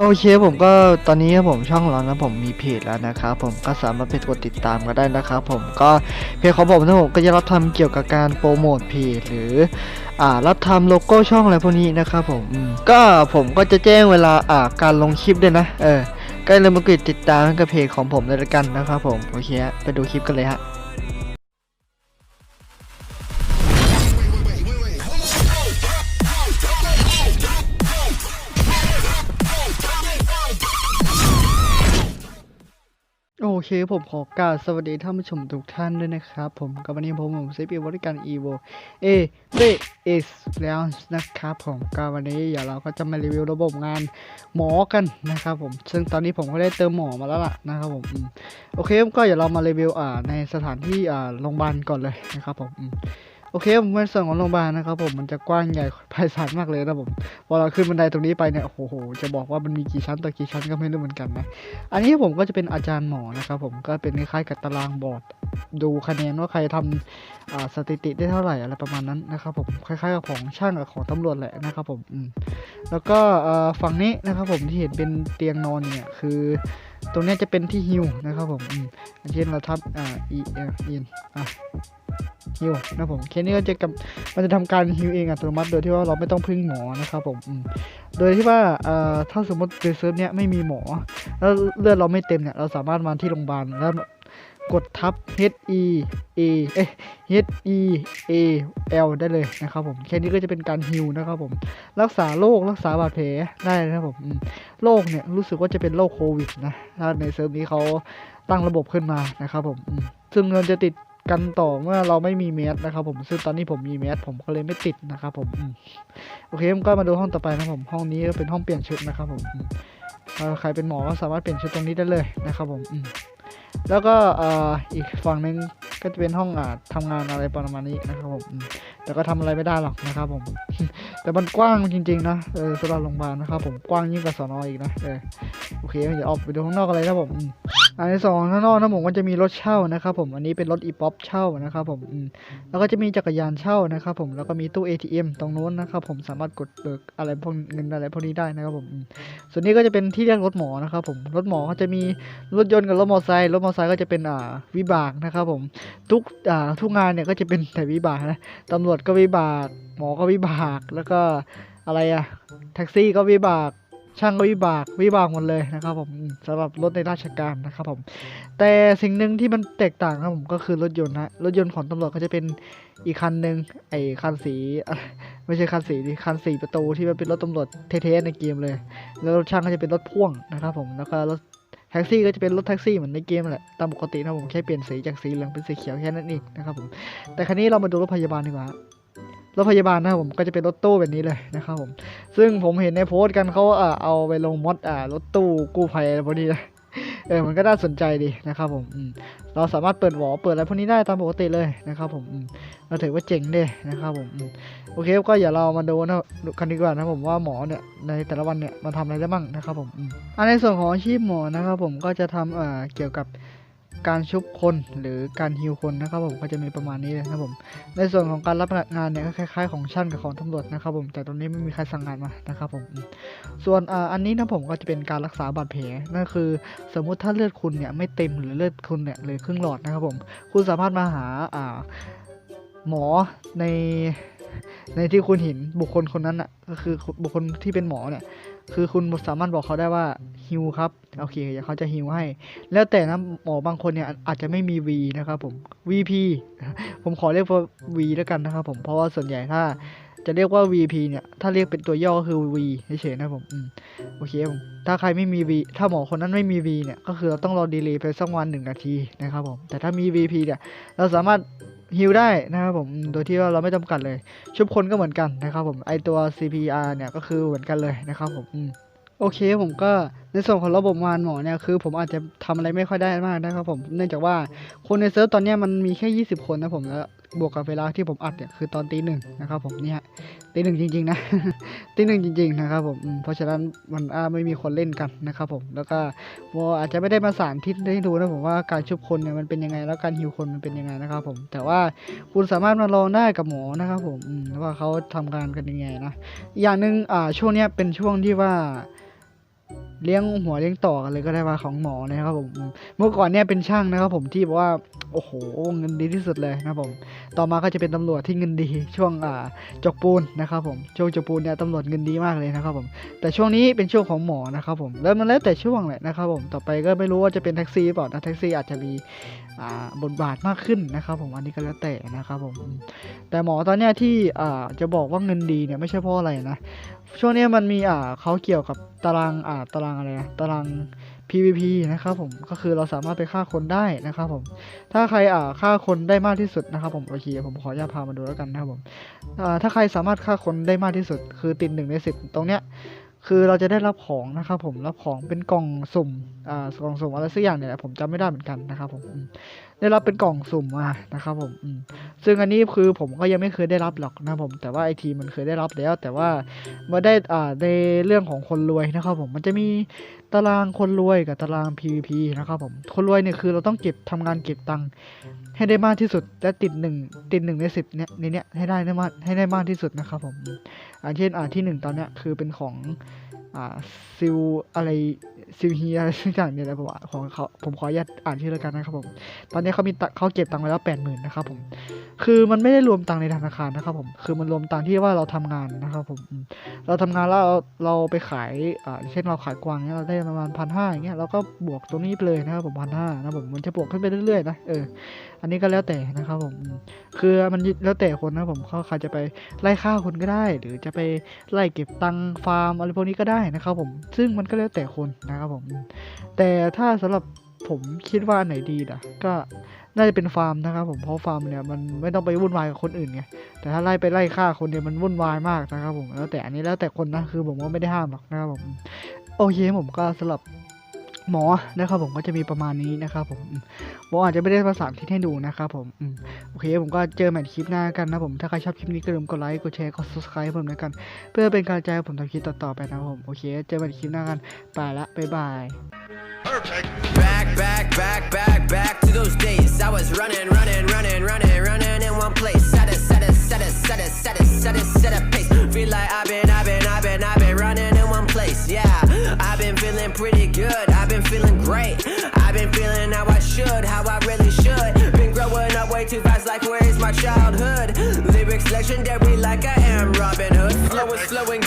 โอเคผมก็ตอนนี้ครับผมช่องเรานะผมมีเพจแล้วนะครับผมก็สามารถไปกดติดตามกันได้นะครับผมก็เพจของผมนะผมก็จะรับทำเกี่ยวกับการโปรโมทเพจหรืออ่ารับทำโลโก้ช่องอะไรพวกนี้นะครับผมมก็ผมก็จะแจ้งเวลาอ่าการลงคลิปด้วยนะเออก็เลยมากดติดตามกับเพจของผมเลยละกันนะครับผมโอเคไปดูคลิปกันเลยฮะ เคผมขอกราวสวัสดีท่านผู้ชมทุกท่านด้วยนะครับ ผมกับวันนี้ผมผมซีพีบริการ evo a b s แล้วนะครับผมกับวันนี้เดี๋ยวเราก็จะมารีวิวระบบงานหมอกันนะครับผมซึ่งตอนนี้ผมก็ได้เติมหมอมาแล้วล่ะนะครับผมโอเคก็เดี๋ยวเรามารีวิวอ่าในสถานที่อ่าโรงพยาบาลก่อนเลยนะครับผมอืม โอเคผมในส่วนของโรงพยาบาลนะครับผมมันจะกว้างใหญ่ไพศาลมากเลยนะผมพอเราขึ้นบันไดตรงนี้ไปเนี่ยโอ้โหจะบอกว่ามันมีกี่ชั้นต่อกี่ชั้นก็ไม่รู้เหมือนกันนะอันนี้ผมก็จะเป็นอาจารย์หมอนะครับผมก็เป็นคล้ายๆกับตารางบอร์ดดูคะแนนว่าใครทำอ่าสถิติได้เท่าไหร่อะไรประมาณนั้นนะครับผมคล้ายๆกับของช่างกับของตำรวจแหละนะครับผมอืมแล้วก็ฝั่งนี้นะครับผมที่เห็นเป็นเตียงนอนเนี่ยคือตรงนี้จะเป็นที่ฮิวนะครับผมอย่างเช่นเราทับอ่า e เออินอะ ฮิวนะผมเคสนี้ก็จะกำมันจะทำการฮิวเองอัตโนมัติ โดยที่ว่าเราไม่ต้องพึ่งหมอนะครับผมโดยที่ว่าถ้าสมมติในเซิร์ฟเนี้ยไม่มีหมอ แล้วเลือดเราไม่เต็มเนี่ยเราสามารถมาที่โรงพยาบาลแล้วกดทับ H E A เอ้ H E A L ได้เลยนะครับผม แค่นี้ก็จะเป็นการฮิวนะครับผม รักษาโรครักษาบาดแผลได้นะครับผมโรคเนี่ยรู้สึกว่าจะเป็นโรคโควิดนะ ถ้าในเซิร์ฟนี้เขาตั้งระบบขึ้นมานะครับผม ซึ่งมันจะติด กันต่อเมื่อเราไม่มีแมสนะครับผมซึ่งตอนนี้ผมมีแมสผมก็เลยไม่ติดนะครับผมโอเคก็มาดูห้องต่อไปนะครับผมห้องนี้ก็เป็นห้องเปลี่ยนชุดนะครับผมใครเป็นหมอก็สามารถเปลี่ยนชุดตรงนี้ได้เลยนะครับผมแล้วก็อีกฝั่งหนึ่งก็จะเป็นห้องอาทำงานอะไรประมาณนี้นะครับผมแต่ก็ทำอะไรไม่ได้หรอกนะครับผม แต่มันกว้างจริงๆนะเออสำหรับโรงพยาบาลนะครับผมกว้างยิ่งกว่าสอนออีกนะเออโอเคเดี๋ยวออกไปดูข้างนอกกันเลยนะผม อันที่สองข้างนอกนะผมก็จะมีรถเช่านะครับผมอันนี้เป็นรถอีป๊อปเช่านะครับผมอืมแล้วก็จะมีจักรยานเช่านะครับผมแล้วก็มีตู้ ATM ตรงโน้นนะครับผมสามารถกดเบิกอะไรพวกเงินอะไรพวกนี้ได้นะครับผมอืมส่วนนี้ก็จะเป็นที่เรียกรถหมอนะครับผมรถหมอเขาจะมีรถยนต์กับรถมอเตอร์ไซค์รถมอเตอร์ไซค์ก็จะเป็นอ่าวิบากนะครับผมทุกอ่าทุกงานเนี่ยก็จะเป็นแต่วิบากนะตำรวจก็วิบาก หมอก็วิบากแล้วก็อะไรอะแท็กซี่ก็วิบาก ช่างก็วิบากวิบากหมดเลยนะครับผมอืมสำหรับรถในราชการนะครับผมแต่สิ่งหนึ่งที่มันแตกต่างครับผมก็คือรถยนต์นะรถยนต์ของตำรวจก็จะเป็นอีกคันหนึ่งไอ้คันสีไม่ใช่คันสีดิคันสีประตูที่มันเป็นรถตำรวจเท่ๆในเกมเลย แล้วรถช่างก็จะเป็นรถพ่วงนะครับผมแล้วก็รถแท็กซี่ก็จะเป็นรถแท็กซี่เหมือนในเกมแหละตามปกตินะผมแค่เปลี่ยนสีจากสีเหลืองเป็นสีเขียวแค่นั้นเองนะครับผมแต่ครั้นี้เรามาดูรถพยาบาลดีกว่า รถพยาบาลนะครับผมก็จะเป็นรถตู้แบบนี้เลยนะครับผมซึ่งผมเห็นในโพสต์กันเขาอ่าเอาไปลงมอดอ่ารถตู้กู้ภัยอะไรพวกนี้นะเออ มันก็น่าสนใจดีนะครับผม เราสามารถเปิดหวอเปิดอะไรพวกนี้ได้ตามปกติเลยนะครับผมเราถือว่าเจ๋งเด้นะครับผม โอเคก็อย่าเรามาดูนะกันดีกว่านะผมว่าหมอเนี่ยในแต่ละวันเนี่ยมาทำอะไรได้บ้างนะครับผมอืมอันในส่วนของอาชีพหมอนะครับผมก็จะทำเอ่อเกี่ยวกับ การชุบคนหรือการฮิวคนนะครับผมก็จะมีประมาณนี้เลยนะครับผม ในส่วนของการรับงานเนี่ยก็คล้ายๆ ของช่างกับของตำรวจนะครับผมแต่ตรงนี้ไม่มีใครสั่งงานมานะครับผม ส่วนอันนี้นะผมก็จะเป็นการรักษาบาดแผลนั่นคือ สมมุติถ้าเลือดคุณเนี่ยไม่เต็มหรือเลือดคุณเนี่ยเหลยครึ่งหลอดนะครับผม คุณสามารถมาหาอ่าหมอในในที่คุณเห็นบุคคลคนนั้นอะก็คือบุคคลที่เป็นหมอเนี่ย คือคุณสามารถบอกเขาได้ว่าฮิวครับโอเคเดี๋ยวเขาจะฮิวให้ แล้วแต่นะหมอบางคนเนี่ยอาจจะไม่มี V นะครับผม VP ผมขอเรียกว่า V แล้วกันนะครับผมเพราะว่าส่วนใหญ่ถ้าจะเรียกว่า VP เนี่ย ถ้าเรียกเป็นตัวย่อก็คือ V เฉยๆนะผมอืมโอเคผม ถ้าใครไม่มี V ถ้าหมอคนนั้นไม่มี V เนี่ย ก็คือเราต้องรอดีเลย์ไปสักวันหนึ่งนาทีนะครับผม แต่ถ้ามี VP เนี่ย เราสามารถ ฮิวได้นะครับผมอืมโดยที่ว่าเราไม่จำกัดเลย ชุบคนก็เหมือนกันนะครับผม ไอตัว CPR เนี่ยก็คือเหมือนกันเลยนะครับผมอืมโอเคผมก็ในส่วนของระบบมารหมอเนี่ยคือ ผมอาจจะทำอะไรไม่ค่อยได้มากนะครับผมเนื่องจากว่าคนในเซิร์ฟตอนเนี้ยมันมีแค่ 20 คนนะผมแล้ว บวกกับเวลาที่ผมอัดเนี่ยคือตอนตีหนึ่งนะครับผมเนี่ยตีหนึ่งจริงๆนะตีหนึ่งจริง ๆ นะครับผมเพราะฉะนั้นมันอาไม่มีคนเล่นกันนะครับผมแล้วก็วออาจจะไม่ได้มาสารทิศให้ดูนะผมว่าการชุบคนเนี่ยมันเป็นยังไงแล้วการฮิวคนมันเป็นยังไงนะครับผมแต่ว่าคุณสามารถมาลองได้กับหมอนะครับผมว่าเขาทำงานกันยังไงนะอย่างหนึ่งอ่าช่วงเนี้ยเป็นช่วงที่ว่าเลี้ยงหัวเลี้ยงต่อกันเลยก็ได้ว่าของหมอนะครับผมอืมเมื่อก่อนเนี่ยเป็นช่างนะครับผมที่บอกว่า โอ้โหเงินดีที่สุดเลยนะผมต่อมาก็จะเป็นตำรวจที่เงินดี ช่วงอ่าจกปูนนะครับผมช่วงจกปูนเนี่ยตำรวจเงินดีมากเลยนะครับผมแต่ช่วงนี้เป็นช่วงของหมอนะครับผมแล้วมันแล้วแต่ช่วงแหละนะครับผมต่อไปก็ไม่รู้ว่าจะเป็นแท็กซี่เปล่านะแท็กซี่อาจจะมีอ่าบทบาทมากขึ้นนะครับผมอันนี้ก็แล้วแต่นะครับผมแต่หมอตอนเนี้ยที่อ่าจะบอกว่าเงินดีเนี่ยไม่ใช่เพราะอะไรนะช่วงนี้มันมีอ่าเขาเกี่ยวกับตารางอ่าตารางอะไรนะตาราง PVP นะครับผมก็คือเราสามารถไปฆ่าคนได้นะครับผมถ้าใครอ่าฆ่าคนได้มากที่สุดนะครับผมโอเคผมขออนุญาตพามาดูแล้วกันนะครับผมอ่าถ้าใครสามารถฆ่าคนได้มากที่สุด คือติดหนึ่งในสิบตรงเนี้ยคือเราจะได้รับของนะครับผมรับของเป็นกล่องสุ่มอ่ากล่องสุ่มอะไรสักอย่างเนี่ยผมจำไม่ได้เหมือนกันนะครับผม ได้รับเป็นกล่องสุ่มมานะครับผมซึ่งอันนี้คือผมก็ยังไม่เคยได้รับหรอกนะครับผม แต่ว่าไอทีมันเคยได้รับแล้ว แต่ว่ามาได้อ่าในเรื่องของคนรวยนะครับผมมันจะมีตารางคนรวยกับตาราง PVP นะครับผมคนรวยเนี่ยคือเราต้องเก็บทำงานเก็บตังค์ให้ได้มากที่สุดและติดหนึ่งติดหนึ่งในสิบเนี่ยในเนี้ยให้ได้ได้มากให้ได้มากที่สุดนะครับผมอ่าเช่นอ่าที่หนึ่งตอนเนี้ยคือเป็นของ อ่าซิลอะไรซิลเฮียอะไรสักอย่างเนี่ยแหละผมอะของเขาผมขออนุญาตอ่านชื่อแล้วกันนะครับผมตอนนี้เขามีเขาเก็บตังค์ไว้แล้วแปดหมื่นนะครับผมคือมันไม่ได้รวมตังค์ในธนาคารนะครับผมคือมันรวมตังค์ที่ว่าเราทำงานนะครับผมเราทำงานแล้วเราเราไปขายอ่าเช่นเราขายกวางเนี้ยเราได้ประมาณพันห้าอย่างเงี้ยเราก็บวกตรงนี้ไปเลยนะครับผมพันห้านะผมมันจะบวกขึ้นไปเรื่อยๆนะเอออันนี้ก็แล้วแต่นะครับผมอืมคือมันแล้วแต่คนนะผมเขาใครจะไปไล่ฆ่าคนก็ได้ หรือจะไปไล่เก็บตังค์ฟาร์มอะไรพวกนี้ก็ได้นะครับผมซึ่งมันก็แล้วแต่คนนะครับผม แต่ถ้าสำหรับผมคิดว่าไหนดีนะก็น่าจะเป็นฟาร์มนะครับผมเพราะฟาร์มเนี่ยมันไม่ต้องไปวุ่นวายกับคนอื่นไงแต่ถ้าไล่ไปไล่ฆ่าคนเนี่ยมันวุ่นวายมากนะครับผมแล้วแต่อันนี้แล้วแต่คนนะคือผมก็ไม่ได้ห้ามหรอกนะครับผมโอเคผมก็สำหรับ หมอนะครับผมก็จะมีประมาณนี้นะครับผมอืมหมออาจจะไม่ได้ภาษาที่ให้ดูนะครับผมโอเคผมก็เจอใหม่คลิปหน้ากันนะผมถ้าใครชอบคลิปนี้ก็อย่าลืมกดไลค์กดแชร์กด subscribe ผมด้วยกัน เพื่อเป็นกำลังใจให้ผมทำคลิปต่อๆไปนะครับผมโอเคเจอกันใหม่คลิปหน้ากันไปละบ๊ายบาย Back, back, back, back, back to those days. I was running, running, running, running, running in one place. Set it, set it, set it, set it, set it, set it, set a pace. Feel like I've been, I've been, I've been, I've been I've been feeling how I should, how I really should. Been growing up way too fast, like where is my childhood? Lyrics legendary, like I am Robin Hood. Flow is flowing